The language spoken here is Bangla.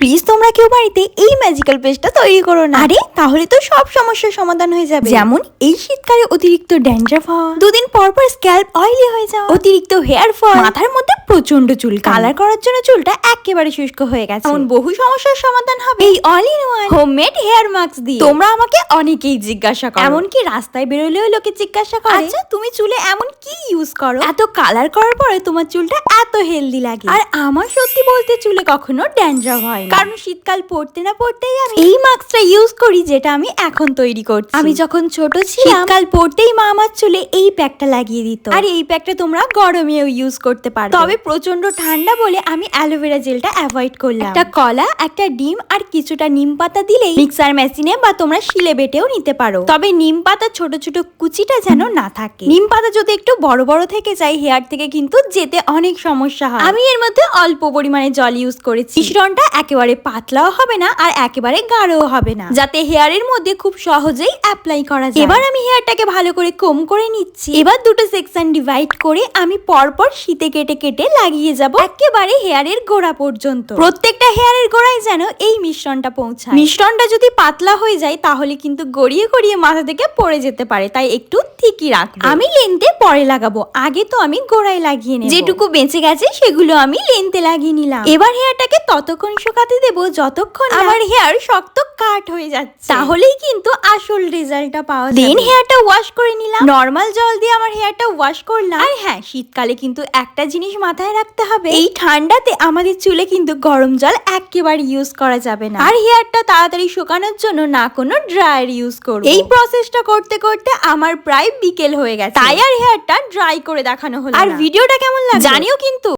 প্লিজ তোমরা কেউ বাড়িতে এই ম্যাজিক্যাল পেস্টটা তৈরি করো না। আরে তাহলে তো সব সমস্যার সমাধান হয়ে যাবে। যেমন এই শীতকালে অতিরিক্ত ড্যান্ড্রাফ হওয়া দুদিন পর পর স্ক্যাল্প অয়েলি হয়ে যাওয়া অতিরিক্ত হেয়ার ফল মাথার মধ্যে প্রচণ্ড চুল কালার করার জন্য চুলটা একেবারে শুষ্ক হয়ে গেছে। এমন বহু সমস্যার সমাধান হবে। এই all in one homemade hair mask দিয়ে। তোমরা আমাকে অনেকেই জিজ্ঞাসা করো। এমনকি রাস্তায় বেরোলেও লোকে জিজ্ঞাসা করে। আচ্ছা তুমি চুলে এমন কি ইউজ করো? এত কালার করার পরে তোমার চুলটা এত হেলদি লাগে। আর আমার সত্যি বলতে চুলে কখনো ড্যান্ড্রাফ হয় না। কারণ শীতকাল পড়তে না পড়তেই আমি এই মাস্কটা ইউজ করি যেটা আমি এখন তৈরি করছি। আমি যখন ছোট ছিলাম শীতকাল পড়তেই মা আমার চুলে এই প্যাকটা লাগিয়ে দিত। আর এই প্যাকটা তোমরা গরমেও ইউজ করতে পারো তবে প্রচণ্ড ঠান্ডা বলে আমি অ্যালোভেরা জেলটা অ্যাভয়েড করলাম। একটা কলা, একটা ডিম আর কিছুটা নিম পাতা দিলেই মিক্সার মেশিনে বা তোমরা শিলে বেটেও নিতে পারো। তবে নিম পাতা ছোট ছোট কুচিটা যেন না থাকে। নিম পাতা যদি একটু বড় বড় থেকে যায়, হেয়ার থেকে কিন্তু যেতে অনেক সমস্যা হয়। আমি এর মধ্যে অল্প পরিমাণে জল ইউজ করেছি। মিশ্রণটা একেবারে পাতলাও হবে না আর একেবারে গাঢ়ও হবে না। যাতে হেয়ারের মধ্যে খুব সহজেই অ্যাপ্লাই করা যায়। এবার আমি হেয়ারটাকে ভালো করে কম করে নিচ্ছি। এবার দুটো সেকশন ডিভাইড করে আমি পরপর শীতে কেটে কেটে লাগিয়ে যাব একেবারে হেয়ারের গোড়া পর্যন্ত। প্রত্যেকটা হেয়ারের গোড়ায় যেন এই মিশ্রণটা পৌঁছায়। মিশ্রণটা যদি পাতলা হয়ে যায়, তাহলে কিন্তু গড়িয়ে গড়িয়ে মাথা থেকে পড়ে যেতে পারে, তাই একটু ঠিকই রাখব। আমি লেন্থে পরে লাগাবো, আগে তো আমি গোড়ায় লাগিয়ে নেব। যেটুকু বেঁচে গেছে, সেগুলো আমি লেন্থে লাগিয়ে নিলাম। এবার হেয়ারটাকে ততক্ষণ শুকাতে দেবো, যতক্ষণ আমার হেয়ার শক্ত কাট হয়ে যাচ্ছে। তাহলেই কিন্তু আসল রেজাল্টটা পাওয়া যাবে। দেন হেয়ারটা ওয়াশ করে নিলাম। নর্মাল জল দিয়ে আমার হেয়ারটা ওয়াশ করলাম। আর হ্যাঁ শীতকালে কিন্তু একটা জিনিস মাথায় রাখতে হবে। এই ঠান্ডাতে আমাদের চুলে কিন্তু গরম জল একেবারে ইউজ করা যাবে না। আর হেয়ারটা তাড়াতাড়ি শুকানোর জন্য না কোনো ড্রায়ার ইউজ করব। এই প্রসেসটা করতে করতে আমার প্রায় বিকেল হয়ে গেছে। তাই আর হেয়ারটা ড্রাই করে দেখানো হলো আর ভিডিওটা কেমন লাগে জানিও কিন্তু।